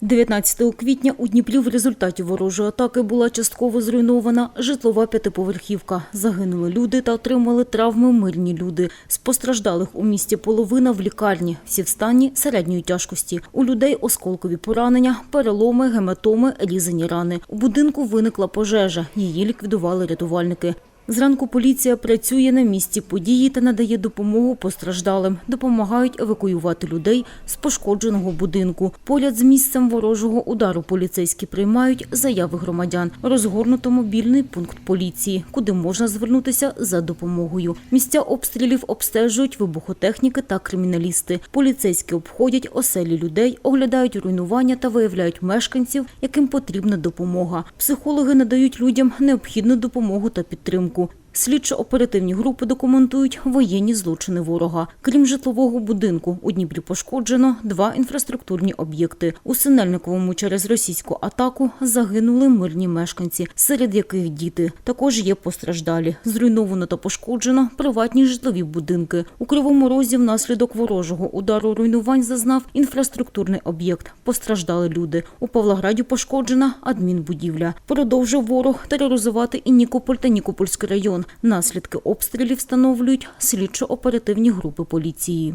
19 квітня у Дніпрі в результаті ворожої атаки була частково зруйнована житлова п'ятиповерхівка. Загинули люди та отримали травми мирні люди. З постраждалих у місті половина в лікарні, всі в стані середньої тяжкості. У людей осколкові поранення, переломи, гематоми, різані рани. У будинку виникла пожежа. Її ліквідували рятувальники. Зранку поліція працює на місці події та надає допомогу постраждалим. Допомагають евакуювати людей з пошкодженого будинку. Поряд з місцем ворожого удару поліцейські приймають заяви громадян. Розгорнуто мобільний пункт поліції, куди можна звернутися за допомогою. Місця обстрілів обстежують вибухотехніки та криміналісти. Поліцейські обходять оселі людей, оглядають руйнування та виявляють мешканців, яким потрібна допомога. Психологи надають людям необхідну допомогу та підтримку. público. Слідчо-оперативні групи документують воєнні злочини ворога. Крім житлового будинку, у Дніпрі пошкоджено два інфраструктурні об'єкти. У Синельниковому через російську атаку загинули мирні мешканці, серед яких діти. Також є постраждалі. Зруйновано та пошкоджено приватні житлові будинки. У Кривому Розі внаслідок ворожого удару руйнувань зазнав інфраструктурний об'єкт. Постраждали люди. У Павлограді пошкоджена адмінбудівля. Продовжив ворог тероризувати і Нікополь та Нікопольський район. Наслідки обстрілів встановлюють слідчо-оперативні групи поліції.